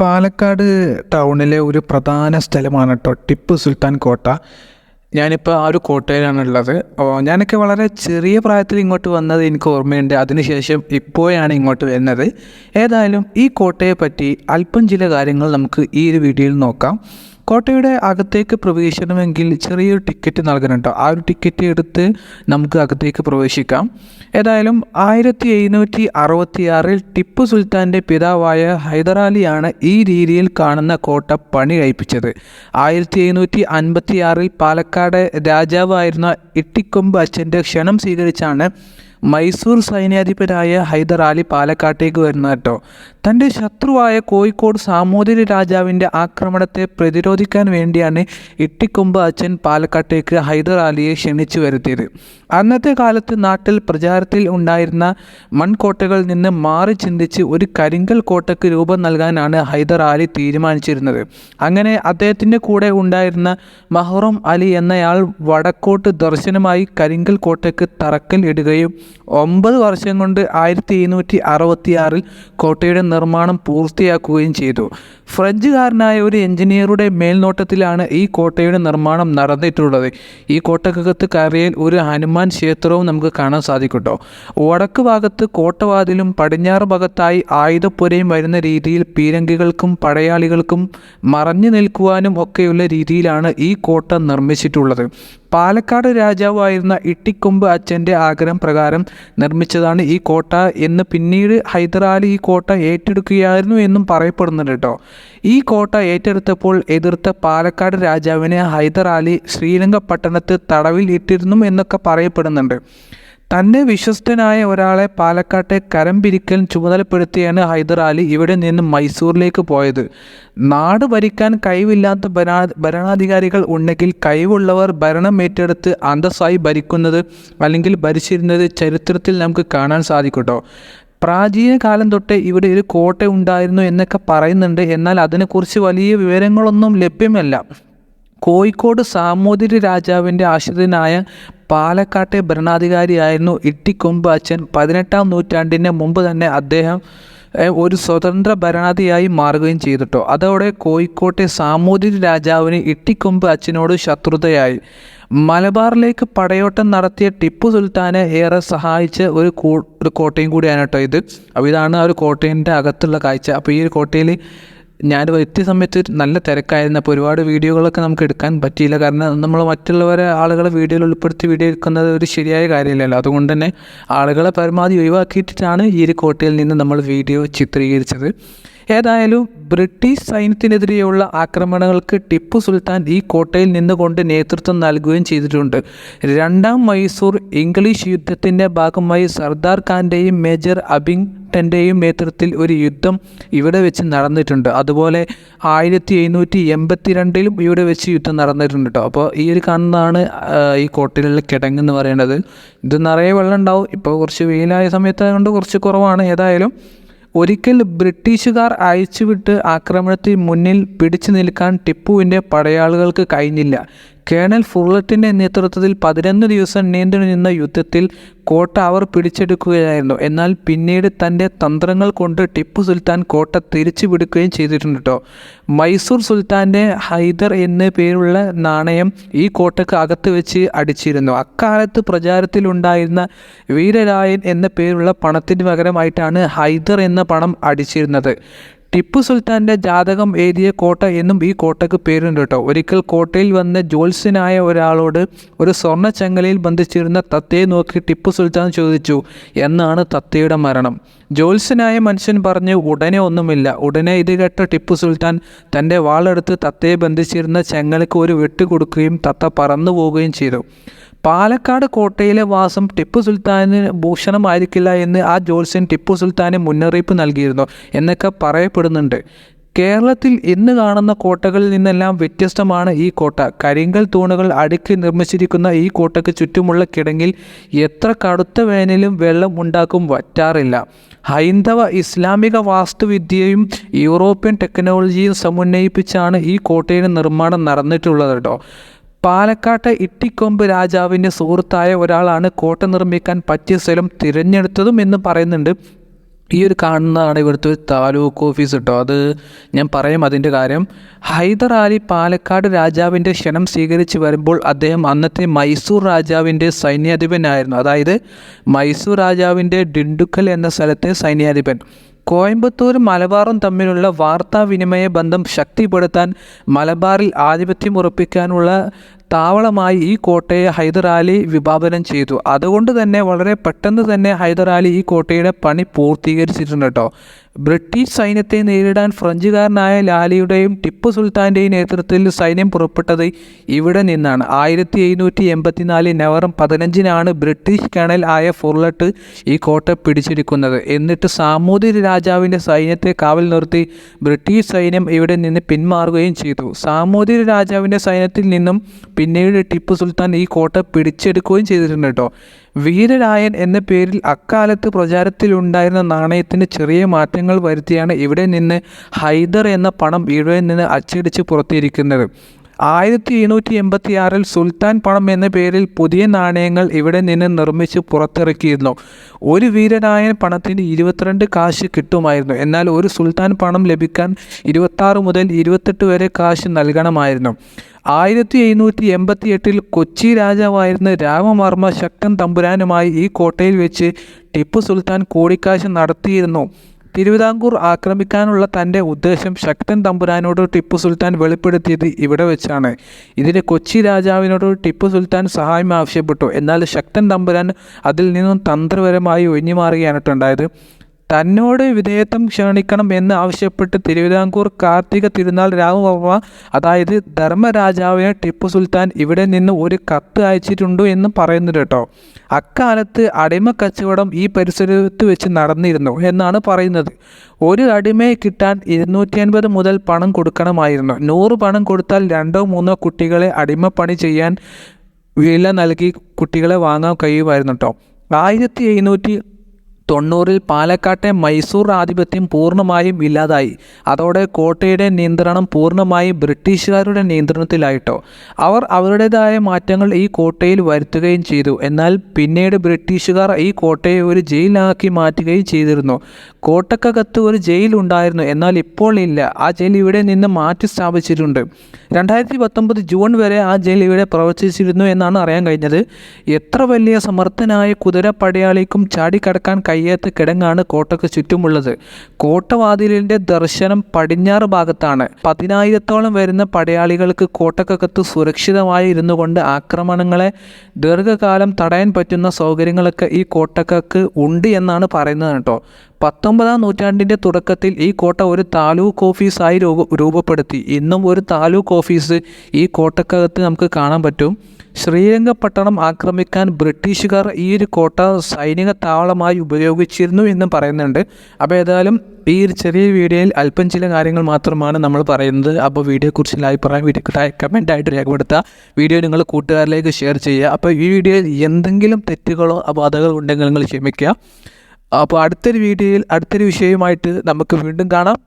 പാലക്കാട് ടൗണിലെ ഒരു പ്രധാന സ്ഥലമാണ് കേട്ടോ ടിപ്പു സുൽത്താൻ കോട്ട. ഞാനിപ്പോൾ ആ ഒരു കോട്ടയിലാണ് ഉള്ളത്. ഞാനൊക്കെ വളരെ ചെറിയ പ്രായത്തിൽ ഇങ്ങോട്ട് വന്നത് എനിക്ക് ഓർമ്മയുണ്ട്. അതിനുശേഷം ഇപ്പോഴാണ് ഇങ്ങോട്ട് വരുന്നത്. ഏതായാലും ഈ കോട്ടയെ പറ്റി അല്പം ചില കാര്യങ്ങൾ നമുക്ക് ഈ ഒരു വീഡിയോയിൽ നോക്കാം. കോട്ടയുടെ അകത്തേക്ക് പ്രവേശിക്കണമെങ്കിൽ ചെറിയൊരു ടിക്കറ്റ് നൽകണം ആ ഒരു ടിക്കറ്റ് എടുത്ത് നമുക്ക് അകത്തേക്ക് പ്രവേശിക്കാം. ഏതായാലും ആയിരത്തി എഴുന്നൂറ്റി അറുപത്തിയാറിൽ ടിപ്പു സുൽത്താന്റെ പിതാവായ ഹൈദരാലിയാണ് ഈ രീതിയിൽ കാണുന്ന കോട്ട പണി കഴിപ്പിച്ചത് ആയിരത്തി എഴുന്നൂറ്റി അൻപത്തിയാറിൽ പാലക്കാട് രാജാവായിരുന്ന ഇട്ടിക്കൊമ്പ് അച്ഛന്റെ ക്ഷണം സ്വീകരിച്ചാണ് മൈസൂർ സൈന്യാധിപരായ ഹൈദർ അലി പാലക്കാട്ടേക്ക് വരുന്നത് കേട്ടോ. തന്റെ ശത്രുവായ കോഴിക്കോട് സാമൂതിരി രാജാവിന്റെ ആക്രമണത്തെ പ്രതിരോധിക്കാൻ വേണ്ടിയാണ് ഇട്ടിക്കൊമ്പ് അച്ഛൻ പാലക്കാട്ടേക്ക് ഹൈദർ അലിയെ ക്ഷണിച്ചു വരുത്തിയത്. അന്നത്തെ കാലത്ത് നാട്ടിൽ പ്രചാരത്തിൽ ഉണ്ടായിരുന്ന മൺകോട്ടകളിൽ നിന്ന് മാറി ചിന്തിച്ച് ഒരു കരിങ്കൽ കോട്ടയ്ക്ക് രൂപം നൽകാനാണ് ഹൈദർ അലി തീരുമാനിച്ചിരുന്നത്. അങ്ങനെ അദ്ദേഹത്തിന്റെ കൂടെ ഉണ്ടായിരുന്ന മഹ്റം അലി എന്നയാൾ വടക്കോട്ട് ദർശനമായി കരിങ്കൽ കോട്ടയ്ക്ക് തറക്കൽ ഇടുകയും ഒമ്പത് വർഷം കൊണ്ട് ആയിരത്തി എഴുന്നൂറ്റി അറുപത്തിയാറിൽ കോട്ടയുടെ നിർമ്മാണം പൂർത്തിയാക്കുകയും ചെയ്തു. ഫ്രഞ്ചുകാരനായ ഒരു എഞ്ചിനീയറുടെ മേൽനോട്ടത്തിലാണ് ഈ കോട്ടയുടെ നിർമ്മാണം നടന്നിട്ടുള്ളത്. ഈ കോട്ടക്കകത്ത് കയറിയാൽ ഒരു ഹനുമാൻ ക്ഷേത്രവും നമുക്ക് കാണാൻ സാധിക്കും കേട്ടോ വടക്ക് ഭാഗത്ത് കോട്ടവാതിലും പടിഞ്ഞാറ് ഭാഗത്തായി ആയുധപ്പുരയും വരുന്ന രീതിയിൽ പീരങ്കികൾക്കും പടയാളികൾക്കും മറഞ്ഞു നിൽക്കുവാനും ഒക്കെയുള്ള രീതിയിലാണ് ഈ കോട്ട നിർമ്മിച്ചിട്ടുള്ളത്. പാലക്കാട് രാജാവായിരുന്ന ഇട്ടിക്കൊമ്പ് അച്ഛന്റെ ആഗ്രഹം പ്രകാരം നിർമ്മിച്ചതാണ് ഈ കോട്ട എന്ന് പിന്നീട് ഹൈദരാലി ഈ കോട്ട ഏറ്റെടുക്കുകയായിരുന്നു എന്നും പറയപ്പെടുന്നുണ്ട് കേട്ടോ. ഈ കോട്ട ഏറ്റെടുത്തപ്പോൾ എതിർത്ത പാലക്കാട് രാജാവിനെ ഹൈദർ അലി ശ്രീലങ്ക പട്ടണത്ത് തടവിൽ ഇട്ടിരുന്നു എന്നൊക്കെ പറയപ്പെടുന്നുണ്ട്. തന്നെ വിശ്വസ്തനായ ഒരാളെ പാലക്കാട്ടെ കരം പിരിക്കൽ ചുമതലപ്പെടുത്തിയാണ് ഹൈദരാലി ഇവിടെ നിന്ന് മൈസൂരിലേക്ക് പോയത്. നാട് ഭരിക്കാൻ കഴിവില്ലാത്ത ഭരണാ ഭരണാധികാരികൾ ഉണ്ടെങ്കിൽ കഴിവുള്ളവർ ഭരണം ഏറ്റെടുത്ത് അന്തസ്സായി ഭരിക്കുന്നത് അല്ലെങ്കിൽ ഭരിച്ചിരുന്നത് ചരിത്രത്തിൽ നമുക്ക് കാണാൻ സാധിക്കട്ടോ. പ്രാചീന കാലം തൊട്ടേ ഇവിടെ ഒരു കോട്ട ഉണ്ടായിരുന്നു എന്നൊക്കെ പറയുന്നുണ്ട്. എന്നാൽ അതിനെക്കുറിച്ച് വലിയ വിവരങ്ങളൊന്നും ലഭ്യമല്ല. കോഴിക്കോട് സാമൂതിരി രാജാവിന്റെ ആശ്രിതനായ പാലക്കാട്ടെ ഭരണാധികാരിയായിരുന്നു ഇട്ടിക്കൊമ്പ് അച്ഛൻ. പതിനെട്ടാം നൂറ്റാണ്ടിന് മുമ്പ് തന്നെ അദ്ദേഹം ഒരു സ്വതന്ത്ര ഭരണാധിയായി മാറുകയും ചെയ്തിട്ടോ. അതോടെ കോഴിക്കോട്ടെ സാമൂതിരി രാജാവിന് ഇട്ടിക്കൊമ്പ് അച്ഛനോട് ശത്രുതയായി. മലബാറിലേക്ക് പടയോട്ടം നടത്തിയ ടിപ്പു സുൽത്താനെ ഏറെ സഹായിച്ച ഒരു ഒരു കോട്ടയും കൂടിയാണ് കേട്ടോ ഇത്. അപ്പോൾ ഇതാണ് ആ ഒരു കോട്ടയിന്റെ അകത്തുള്ള കാഴ്ച. അപ്പോൾ ഈ ഒരു കോട്ടയിൽ ഞാൻ എത്തിയ സമയത്ത് നല്ല തിരക്കായിരുന്നു. അപ്പോൾ ഒരുപാട് വീഡിയോകളൊക്കെ നമുക്ക് എടുക്കാൻ പറ്റിയില്ല. കാരണം നമ്മൾ മറ്റുള്ളവരെ ആളുകളെ വീഡിയോയിൽ ഉൾപ്പെടുത്തി വീഡിയോ എടുക്കുന്നത് ഒരു ശരിയായ കാര്യമില്ലല്ലോ. അതുകൊണ്ട് തന്നെ ആളുകളെ പരമാവധി ഒഴിവാക്കിയിട്ടാണ് ഈ ഒരു കോട്ടയിൽ നിന്ന് നമ്മൾ വീഡിയോ ചിത്രീകരിച്ചത്. ഏതായാലും ബ്രിട്ടീഷ് സൈന്യത്തിനെതിരെയുള്ള ആക്രമണങ്ങൾക്ക് ടിപ്പു സുൽത്താൻ ഈ കോട്ടയിൽ നിന്നുകൊണ്ട് നേതൃത്വം നൽകുകയും ചെയ്തിട്ടുണ്ട്. രണ്ടാം മൈസൂർ ഇംഗ്ലീഷ് യുദ്ധത്തിന്റെ ഭാഗമായി സർദാർ ഖാന്റെയും മേജർ അബിങ്ടന്റെയും നേതൃത്വത്തിൽ ഒരു യുദ്ധം ഇവിടെ വെച്ച് നടന്നിട്ടുണ്ട്. അതുപോലെ ആയിരത്തി എഴുന്നൂറ്റി എൺപത്തി രണ്ടിലും ഇവിടെ വെച്ച് യുദ്ധം നടന്നിട്ടുണ്ട് കേട്ടോ. അപ്പോൾ ഈ ഒരു കാണുന്നതാണ് ഈ കോട്ടയിലുള്ള കിടങ്ങ് എന്ന് പറയുന്നത് ഇത് നിറയെ വെള്ളം ഉണ്ടാവും. ഇപ്പോൾ കുറച്ച് വെയിലായ സമയത്തായതുകൊണ്ട് കുറച്ച് കുറവാണ്. ഏതായാലും ഒരിക്കൽ ബ്രിട്ടീഷുകാർ അയച്ചുവിട്ട് ആക്രമണത്തിന് മുന്നിൽ പിടിച്ചു നിൽക്കാൻ ടിപ്പുവിന്റെ പടയാളികൾക്ക് കഴിഞ്ഞില്ല. കേണൽ ഫുർലറ്റിന്റെ നേതൃത്വത്തിൽ പതിനൊന്ന് ദിവസം നീണ്ടു നിന്ന യുദ്ധത്തിൽ കോട്ട അവർ പിടിച്ചെടുക്കുകയായിരുന്നു. എന്നാൽ പിന്നീട് തന്റെ തന്ത്രങ്ങൾ കൊണ്ട് ടിപ്പു സുൽത്താൻ കോട്ട തിരിച്ചു പിടിക്കുകയും ചെയ്തിട്ടുണ്ട് കേട്ടോ മൈസൂർ സുൽത്താന്റെ ഹൈദർ എന്ന പേരുള്ള നാണയം ഈ കോട്ടയ്ക്ക് അകത്ത് വെച്ച് അടിച്ചിരുന്നു. അക്കാലത്ത് പ്രചാരത്തിലുണ്ടായിരുന്ന വീരരായൻ എന്ന പേരുള്ള പണത്തിന് പകരമായിട്ടാണ് ഹൈദർ എന്ന പണം അടിച്ചിരുന്നത്. ടിപ്പു സുൽത്താന്റെ ജാതകം എഴുതിയ കോട്ട എന്നും ഈ കോട്ടയ്ക്ക് പേരുണ്ട് കേട്ടോ. ഒരിക്കൽ കോട്ടയിൽ വന്ന ജോത്സ്യനായ ഒരാളോട് ഒരു സ്വർണ ചങ്ങലയിൽ ബന്ധിച്ചിരുന്ന തത്തയെ നോക്കി ടിപ്പു സുൽത്താൻ ചോദിച്ചു എന്നാണ് തത്തയുടെ മരണം? ജോത്സ്യനായ മനുഷ്യൻ പറഞ്ഞു ഉടനെ ഒന്നുമില്ല. ഉടനെ ഇത് കേട്ട ടിപ്പു സുൽത്താൻ തന്റെ വാളെടുത്ത് തത്തയെ ബന്ധിച്ചിരുന്ന ചങ്ങലയ്ക്ക് ഒരു വെട്ട് കൊടുക്കുകയും തത്ത പറന്നു പോവുകയും ചെയ്തു. പാലക്കാട് കോട്ടയിലെ വാസം ടിപ്പു സുൽത്താന് ഭൂഷണമായിരിക്കില്ല എന്ന് ആ ജോത്സ്യൻ ടിപ്പു സുൽത്താന് മുന്നറിയിപ്പ് നൽകിയിരുന്നു എന്നൊക്കെ പറയപ്പെടുന്നുണ്ട്. കേരളത്തിൽ ഇന്ന് കാണുന്ന കോട്ടകളിൽ നിന്നെല്ലാം വ്യത്യസ്തമാണ് ഈ കോട്ട. കരിങ്കൽ തൂണുകൾ അടുക്കി നിർമ്മിച്ചിരിക്കുന്ന ഈ കോട്ടയ്ക്ക് ചുറ്റുമുള്ള കിടങ്ങിൽ എത്ര കടുത്ത വേനലും വെള്ളം ഉണ്ടാക്കും വറ്റാറില്ല. ഹൈന്ദവ ഇസ്ലാമിക വാസ്തുവിദ്യയും യൂറോപ്യൻ ടെക്നോളജിയും സമന്വയിപ്പിച്ചാണ് ഈ കോട്ടയുടെ നിർമ്മാണം നടന്നിട്ടുള്ളത് കേട്ടോ പാലക്കാട്ടെ ഇട്ടിക്കൊമ്പ് രാജാവിന്റെ സുഹൃത്തായ ഒരാളാണ് കോട്ട നിർമ്മിക്കാൻ പറ്റിയ സ്ഥലം തിരഞ്ഞെടുത്തതും എന്ന് പറയുന്നുണ്ട്. ഈ ഒരു കാണുന്നതാണ് ഇവിടുത്തെ ഒരു താലൂക്ക് ഓഫീസ് കേട്ടോ. അത് ഞാൻ പറയും അതിന്റെ കാര്യം. ഹൈദർ അലി പാലക്കാട് രാജാവിന്റെ ക്ഷണം സ്വീകരിച്ച് വരുമ്പോൾ അദ്ദേഹം അന്നത്തെ മൈസൂർ രാജാവിന്റെ സൈന്യാധിപനായിരുന്നു. അതായത് മൈസൂർ രാജാവിന്റെ ഡിണ്ടുക്കൽ എന്ന സ്ഥലത്തെ സൈന്യാധിപൻ. കോയമ്പത്തൂരും മലബാറും തമ്മിലുള്ള വാർത്താവിനിമയ ബന്ധം ശക്തിപ്പെടുത്താൻ മലബാറിൽ ആധിപത്യം ഉറപ്പിക്കാനുള്ള താവളമായി ഈ കോട്ടയെ ഹൈദരാലി വിഭാവനം ചെയ്തു. അതുകൊണ്ട് തന്നെ വളരെ പെട്ടെന്ന് തന്നെ ഹൈദരാലി ഈ കോട്ടയുടെ പണി പൂർത്തീകരിച്ചിട്ടുണ്ട് കേട്ടോ. ബ്രിട്ടീഷ് സൈന്യത്തെ നേരിടാൻ ഫ്രഞ്ചുകാരനായ ലാലിയുടെയും ടിപ്പു സുൽത്താന്റെയും നേതൃത്വത്തിൽ സൈന്യം പുറപ്പെട്ടത് ഇവിടെ നിന്നാണ്. ആയിരത്തി എഴുന്നൂറ്റി എൺപത്തിനാല് നവംബർ പതിനഞ്ചിനാണ് ബ്രിട്ടീഷ് കേണൽ ആയ ഫുർലട്ട് ഈ കോട്ട പിടിച്ചെടുക്കുന്നത്. എന്നിട്ട് സാമൂതിരി രാജാവിന്റെ സൈന്യത്തെ കാവൽ നിർത്തി ബ്രിട്ടീഷ് സൈന്യം ഇവിടെ നിന്ന് പിന്മാറുകയും ചെയ്തു. സാമൂതിരി രാജാവിന്റെ സൈന്യത്തിൽ നിന്നും പിന്നീട് ടിപ്പു സുൽത്താൻ ഈ കോട്ട പിടിച്ചെടുക്കുകയും ചെയ്തിട്ടുണ്ട് കേട്ടോ. വീരരായൻ എന്ന പേരിൽ അക്കാലത്ത് പ്രചാരത്തിലുണ്ടായിരുന്ന നാണയത്തിന് ചെറിയ മാറ്റങ്ങൾ വരുത്തിയാണ് ഇവിടെ നിന്ന് ഹൈദർ എന്ന പണം ഇവിടെ നിന്ന് അച്ചടിച്ച് പുറത്തിരിക്കുന്നത്. ആയിരത്തി എണ്ണൂറ്റി എൺപത്തി ആറിൽ സുൽത്താൻ പണം എന്ന പേരിൽ പുതിയ നാണയങ്ങൾ ഇവിടെ നിന്ന് നിർമ്മിച്ച് പുറത്തിറക്കിയിരുന്നു. ഒരു വീരനായ പണത്തിന് ഇരുപത്തിരണ്ട് കാശ് കിട്ടുമായിരുന്നു. എന്നാൽ ഒരു സുൽത്താൻ പണം ലഭിക്കാൻ ഇരുപത്താറ് മുതൽ ഇരുപത്തെട്ട് വരെ കാശ് നൽകണമായിരുന്നു. ആയിരത്തി എഴുന്നൂറ്റി എൺപത്തി എട്ടിൽ കൊച്ചി രാജാവായിരുന്ന രാമവർമ്മ ശക്തൻ തമ്പുരാനുമായി ഈ കോട്ടയിൽ വെച്ച് ടിപ്പു സുൽത്താൻ കൂടിക്കാഴ്ച നടത്തിയിരുന്നു. തിരുവിതാംകൂർ ആക്രമിക്കാനുള്ള തന്റെ ഉദ്ദേശം ശക്തൻ തമ്പുരാനോട് ടിപ്പു സുൽത്താൻ വെളിപ്പെടുത്തിയത് ഇവിടെ വെച്ചാണ്. ഇതിന് കൊച്ചി രാജാവിനോട് ടിപ്പു സുൽത്താൻ സഹായം ആവശ്യപ്പെട്ടു. എന്നാൽ ശക്തൻ തമ്പുരാൻ അതിൽ നിന്നും തന്ത്രപരമായി ഒഴിഞ്ഞു മാറുകയാണ് തന്നോട് വിധേയത്വം ക്ഷണിക്കണം എന്ന് ആവശ്യപ്പെട്ട് തിരുവിതാംകൂർ കാർത്തിക തിരുനാൾ രാമവർമ്മ അതായത് ധർമ്മരാജാവിന് ടിപ്പു സുൽത്താൻ ഇവിടെ നിന്ന് ഒരു കത്ത് അയച്ചിട്ടുണ്ട് എന്ന് പറയുന്നുണ്ട് കേട്ടോ. അക്കാലത്ത് അടിമ കച്ചവടം ഈ പരിസരത്ത് വെച്ച് നടന്നിരുന്നു എന്നാണ് പറയുന്നത്. ഒരു അടിമയെ കിട്ടാൻ ഇരുന്നൂറ്റി അൻപത് മുതൽ പണം കൊടുക്കണമായിരുന്നു. നൂറ് പണം കൊടുത്താൽ രണ്ടോ മൂന്നോ കുട്ടികളെ അടിമപ്പണി ചെയ്യാൻ വില നൽകി കുട്ടികളെ വാങ്ങാൻ കഴിയുമായിരുന്നു കേട്ടോ. ആയിരത്തി എഴുന്നൂറ്റി തൊണ്ണൂറിൽ പാലക്കാട്ടെ മൈസൂർ ആധിപത്യം പൂർണമായും ഇല്ലാതായി. അതോടെ കോട്ടയുടെ നിയന്ത്രണം പൂർണമായും ബ്രിട്ടീഷുകാരുടെ നിയന്ത്രണത്തിലായിട്ടോ. അവർ അവരുടേതായ മാറ്റങ്ങൾ ഈ കോട്ടയിൽ വരുത്തുകയും ചെയ്തു. എന്നാൽ പിന്നീട് ബ്രിട്ടീഷുകാർ ഈ കോട്ടയെ ഒരു ജയിലാക്കി മാറ്റുകയും ചെയ്തിരുന്നു. കോട്ടക്കകത്ത് ഒരു ജയിൽ ഉണ്ടായിരുന്നു. എന്നാൽ ഇപ്പോൾ ഇല്ല. ആ ജയിൽ ഇവിടെ നിന്ന് മാറ്റി സ്ഥാപിച്ചിട്ടുണ്ട്. രണ്ടായിരത്തി പത്തൊമ്പത് ജൂൺ വരെ ആ ജയിൽ ഇവിടെ പ്രവർത്തിച്ചിരുന്നു എന്നാണ് അറിയാൻ കഴിഞ്ഞത്. എത്ര വലിയ സമർത്ഥനായ കുതിര പടയാളിക്കും ചാടിക്കടക്കാൻ കഴിയാത്ത കിടങ്ങാണ് കോട്ടയ്ക്ക് ചുറ്റുമുള്ളത്. കോട്ടവാതിലിന്റെ ദർശനം പടിഞ്ഞാറ് ഭാഗത്താണ്. പതിനായിരത്തോളം വരുന്ന പടയാളികൾക്ക് കോട്ടക്കകത്ത് സുരക്ഷിതമായി ഇരുന്നു കൊണ്ട് ആക്രമണങ്ങളെ ദീർഘകാലം തടയാൻ പറ്റുന്ന സൗകര്യങ്ങളൊക്കെ ഈ കോട്ടക്കക്ക് ഉണ്ട് എന്നാണ് പറയുന്നത് കേട്ടോ. പത്തൊമ്പതാം നൂറ്റാണ്ടിന്റെ തുടക്കത്തിൽ ഈ കോട്ട ഒരു താലൂക്ക് ഓഫീസായി രൂപ രൂപപ്പെടുത്തി. ഇന്നും ഒരു താലൂക്ക് ഓഫീസ് ഈ കോട്ടക്കകത്ത് നമുക്ക് കാണാൻ പറ്റും. ശ്രീരംഗപട്ടണം ആക്രമിക്കാൻ ബ്രിട്ടീഷുകാർ ഈ ഒരു കോട്ട സൈനിക താവളമായി ഉപയോഗിച്ചിരുന്നു എന്നും പറയുന്നുണ്ട്. അപ്പോൾ ഏതായാലും ഈ ഒരു ചെറിയ വീഡിയോയിൽ അല്പം ചില കാര്യങ്ങൾ മാത്രമാണ് നമ്മൾ പറയുന്നത്. അപ്പോൾ വീഡിയോയെക്കുറിച്ചുള്ള അഭിപ്രായം വീഡിയോ ആയിട്ട് രേഖപ്പെടുത്തുക. വീഡിയോ നിങ്ങൾ കൂട്ടുകാരിലേക്ക് ഷെയർ ചെയ്യുക. അപ്പോൾ ഈ വീഡിയോയിൽ എന്തെങ്കിലും തെറ്റുകളോ അപാധകളോ ഉണ്ടെങ്കിൽ നിങ്ങൾ ക്ഷമിക്കുക. അപ്പോൾ അടുത്തൊരു വീഡിയോയിൽ അടുത്തൊരു വിഷയവുമായിട്ട് നമുക്ക് വീണ്ടും കാണാം.